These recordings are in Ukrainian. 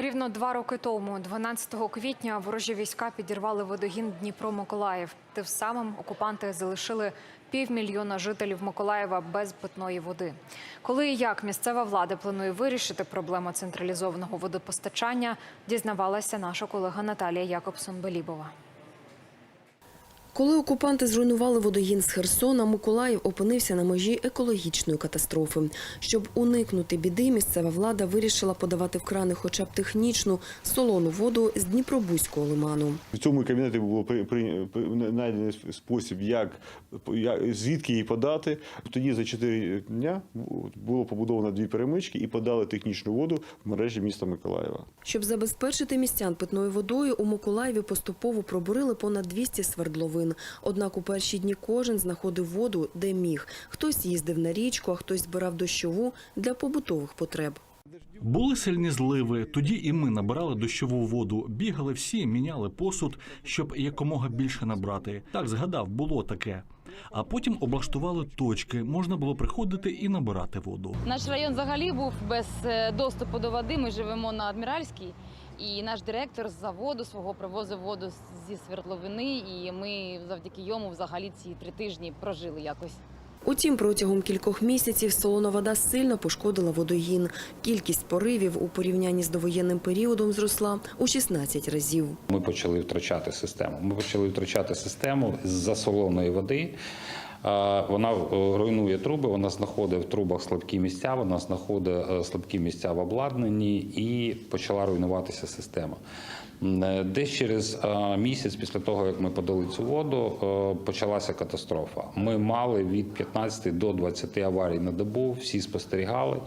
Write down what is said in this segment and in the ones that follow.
Рівно два роки тому, 12 квітня, ворожі війська підірвали водогін Дніпро-Миколаїв. Тим самим окупанти залишили півмільйона жителів Миколаєва без питної води. Коли і як місцева влада планує вирішити проблему централізованого водопостачання, дізнавалася наша колега Наталія Якобсон-Белібова. Коли окупанти зруйнували водогін з Херсона, Миколаїв опинився на межі екологічної катастрофи. Щоб уникнути біди, місцева влада вирішила подавати в крани хоча б технічну солону воду з Дніпробузького лиману. В цьому кабінеті було знайдений спосіб, як, як звідки її подати. Тоді за чотири дня було побудовано дві перемички і подали технічну воду в мережі міста Миколаєва. Щоб забезпечити містян питною водою, у Миколаєві поступово пробурили понад 200 свердловин. Однак у перші дні кожен знаходив воду, де міг. Хтось їздив на річку, а хтось збирав дощову для побутових потреб. Були сильні зливи. Тоді і ми набирали дощову воду. Бігали всі, міняли посуд, щоб якомога більше набрати. Так згадав, було таке. А потім облаштували точки. Можна було приходити і набирати воду. Наш район взагалі був без е, доступу до води. Ми живемо на Адміральській, і наш директор з заводу свого привозив воду зі свердловини, і ми завдяки йому взагалі ці три тижні прожили якось. Утім, протягом кількох місяців солона вода сильно пошкодила водогін. Кількість поривів у порівнянні з довоєнним періодом зросла у 16 разів. Ми почали втрачати систему. Ми почали втрачати систему з засоленої води. Вона е, руйнує труби, вона знаходить в трубах слабкі місця, вона знаходить е, слабкі місця в обладнанні і почала руйнуватися система. Е, Десь через місяць після того, як ми подали цю воду, почалася катастрофа. Ми мали від 15 до 20 аварій на добу. Всі спостерігали,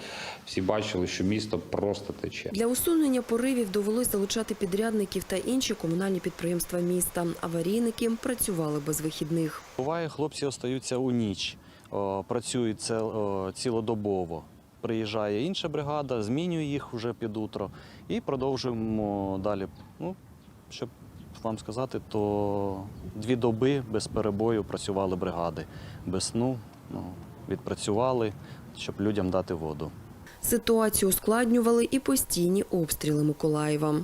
всі бачили, що місто просто тече. Для усунення поривів довелось залучати підрядників та інші комунальні підприємства міста. Аварійники працювали без вихідних. Буває, хлопці остаються у ніч, о, працюють це, цілодобово. Приїжджає інша бригада, змінює їх вже під утро і продовжуємо далі. Ну, щоб вам сказати, то дві доби без перебою працювали бригади. Без сну ну, відпрацювали, щоб людям дати воду. Ситуацію ускладнювали і постійні обстріли Миколаєва.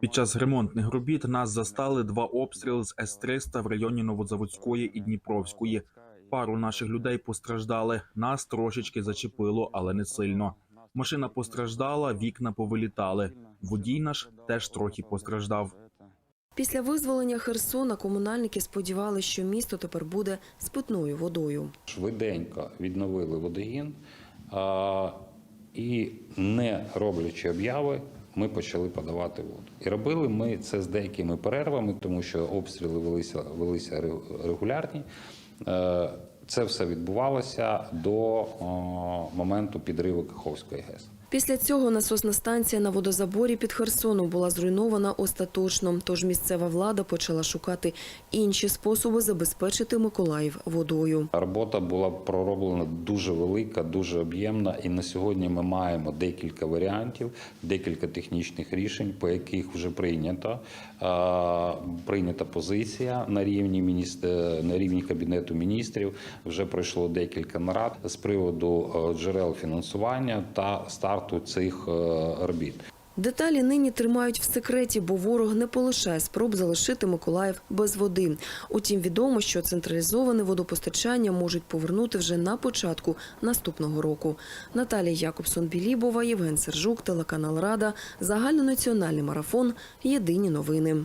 Під час ремонтних робіт нас застали два обстріли з С-300 в районі Новозаводської і Дніпровської. Пару наших людей постраждали. Нас трошечки зачепило, але не сильно. Машина постраждала, вікна повилітали. Водій наш теж трохи постраждав. Після визволення Херсона комунальники сподівалися, що місто тепер буде з питною водою. швиденько відновили водогін а, і, не роблячи обяви, ми почали подавати воду. І робили ми це з деякими перервами, тому що обстріли велися, велися ре- регулярні. Е, Це все відбувалося до о, моменту підриву Каховської ГЕС. Після цього насосна станція на водозаборі під Херсоном була зруйнована остаточно. Тож місцева влада почала шукати інші способи забезпечити Миколаїв водою. Робота була пророблена дуже велика, дуже об'ємна, і на сьогодні ми маємо декілька варіантів, декілька технічних рішень, по яких вже прийнято е, прийнята позиція на рівні міністр, на рівні кабінету міністрів. Вже пройшло декілька нарад з приводу е, джерел фінансування та старту цих е, робіт. Деталі нині тримають в секреті, бо ворог не полишає спроб залишити Миколаїв без води. Утім, відомо, що централізоване водопостачання можуть повернути вже на початку наступного року. Наталія Якобсон-Білібова, Євген Сержук, телеканал Рада, загальнонаціональний марафон. Єдині новини.